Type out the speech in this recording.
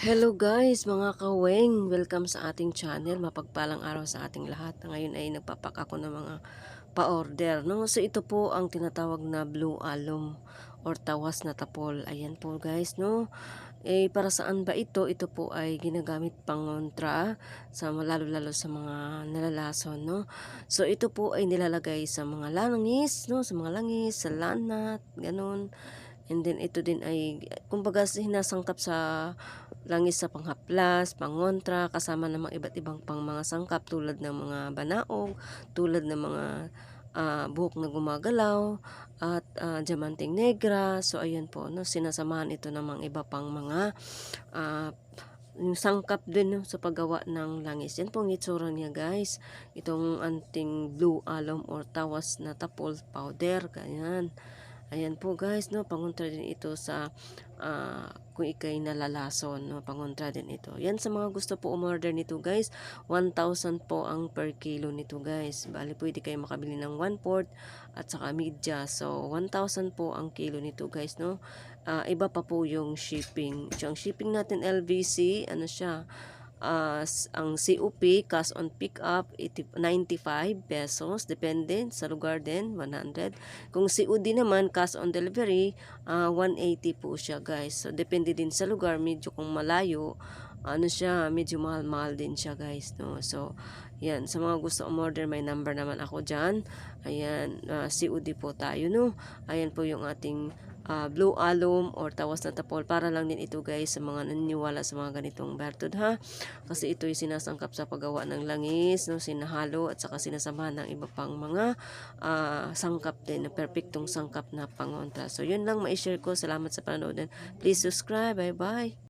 Hello guys, mga kaweng! Welcome sa ating channel. Mapagpalang araw sa ating lahat. Ngayon ay nagpapak ako ng mga pa-order. No? So ito po ang tinatawag na blue alum or tawas na tapol. Ayan po guys. No? Eh, para saan ba ito? Ito po ay ginagamit pangontra sa lalo-lalo sa mga nalalason. No? So ito po ay nilalagay sa mga langis, no? sa mga langis, sa lanat, ganun. And then ito din ay kumbaga sinasangkap sa langis sa panghaplas, pangontra, kasama ng mga iba't ibang pang mga sangkap tulad ng mga banaog, tulad ng mga ah, buhok na gumagalaw at ah, diamanteng negra. So ayan po, no, sinasamahan ito ng mga iba pang mga yung sangkap din no, sa paggawa ng langis. Yan po ang itsura niya guys. Itong anting blue alum or tawas na tapol powder. Ganyan. Ayan po guys, no, pangontra din ito sa ah, kung ikay nalalason, no, pangontra din ito. Yan sa mga gusto po umorder nito guys, 1,000 po ang per kilo nito guys. Bali pwede kayo makabili ng 1 port at saka media. So 1,000 po ang kilo nito guys, no. Ah, iba pa po yung shipping. So, ang shipping natin LVC, ano siya, s- ang COP, cash on pick up, 95 pesos, depende sa lugar din, 100. Kung COD naman, cash on delivery, ah, 180 po siya guys. So, depende din sa lugar, medyo kung malayo, ano siya, medyo mahal-mahal din siya guys, no. So, yan, sa mga gusto umorder, may number naman ako dyan. Ayan, ah, COD po tayo, no. Ayan po yung ating ah, blue alum or tawas na tapol. Para lang din ito guys sa mga naniniwala sa mga ganitong bertud ha? Kasi ito ay sinasangkap sa paggawa ng langis no? Sinahalo at saka sinasamahan ng iba pang mga ah, sangkap din na perpektong sangkap na pangontra. So yun lang ma-share ko. Salamat sa panonood please subscribe. Bye bye